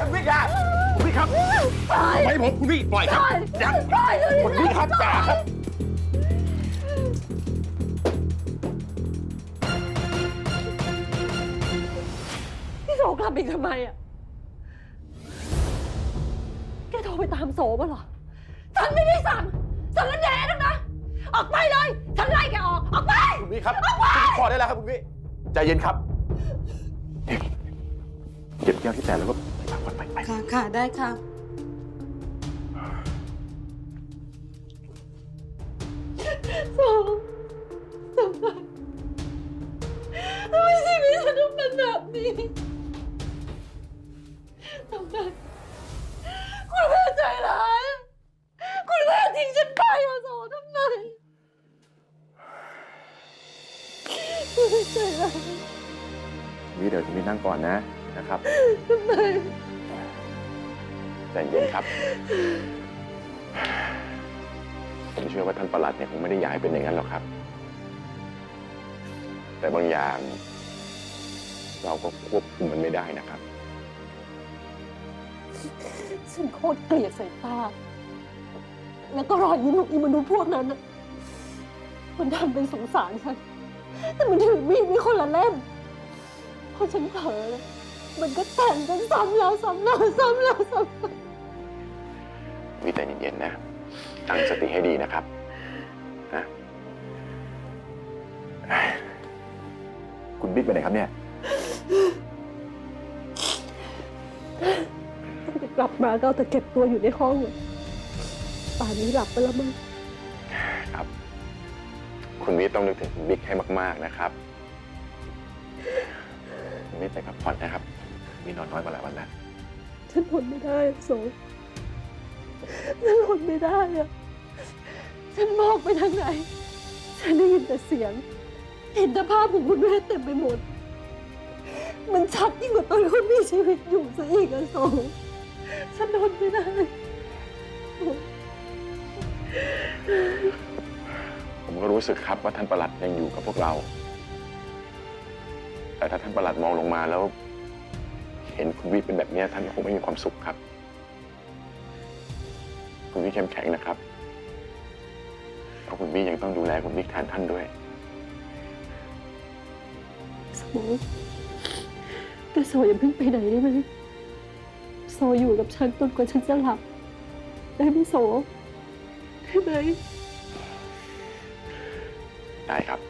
คุณพี่อย่าคุณพี่ครับไม่ผมคุณพี่ปล่อยครับอย่าคุณพี่ครับอย่าครับพี่โสกลับอีกทำไมอะ แกโทรไปตามโสมาเหรอ ฉันไม่ได้สั่งสารแหน่ทั้งนะ ออกไปเลย ฉันไล่แกออก ออกไป คุณพี่ครับคุณพี่พอได้แล้วครับคุณพี่ใจเย็นครับเก็บแก้วที่แตกแล้วก็ไป พักผ่อนไปไป ค่ะค่ะได้ค่ะโสทำไมทำไมชีวิตฉันต้องเป็นแบบนี้ทำไมคุณแม่ใจร้ายคุณแม่ทิ้งฉันไปอะโสทำไมคุณแม่ใจร้าย วิเดี๋ยวคุณพี่นั่งก่อนนะ นะครับทำไมใจเย็นครับ ผมเชื่อว่าท่านประหลัดเนี่ยคงไม่ได้อยากให้เป็นอย่างนั้นหรอกครับ แต่บางอย่าง เราก็ควบคุมมันไม่ได้นะครับ ฉันโคตรเกลียดสายตา แล้วก็รอยยิ้มของอีมนุษย์พวกนั้นน่ะมันทำเป็นสงสารฉัน แต่มันถือมีดมีคนละเล่มพอฉันเผลอเลย มันก็แต่งกันซ้ำแล้วซ้ำแล้วซ้ำแล้วซ้ำแล้ววิแต่เย็นๆนะ ตั้งสติให้ดีนะครับนะคุณบิ๊กไปไหนครับเนี่ยตั้งแต่กลับมาก็เอาแต่เก็บตัวอยู่ในห้องอะป่านนี้หลับไปแล้วมั้งครับ คุณวิทย์ต้องนึกถึงคุณบิ๊กให้มาก ๆ นะครับคุณวิทย์ไปพักผ่อนนะครับ มีนอนน้อยมาหลายวันแล้ว ฉันทนไม่ได้อะโสฉันทนไม่ได้อะฉันมองไปทางไหน ฉันได้ยินแต่เสียง เห็นแต่ภาพของคุณแม่เต็มไปหมด มันชัดยิ่งกว่าตอนคุณมีชีวิตอยู่ซะอีกอะโสฉันทนไม่ได้ ผมก็รู้สึกครับว่าท่านประหลัดยังอยู่กับพวกเรา แต่ถ้าท่านประหลัดมองลงมาแล้ว เห็นคุณวิทย์เป็นแบบเนี้ยท่านก็คงไม่มีความสุขครับ คุณวิทย์เข้มแข็งนะครับ เพราะคุณวิทย์ยังต้องดูแลคุณวิทย์แทนท่านด้วยโสแต่โสอย่าเพิ่งไปไหนได้ไหมโสอยู่กับฉันจนกว่าฉันจะหลับ ได้ไหมโสได้ไหมได้ครับ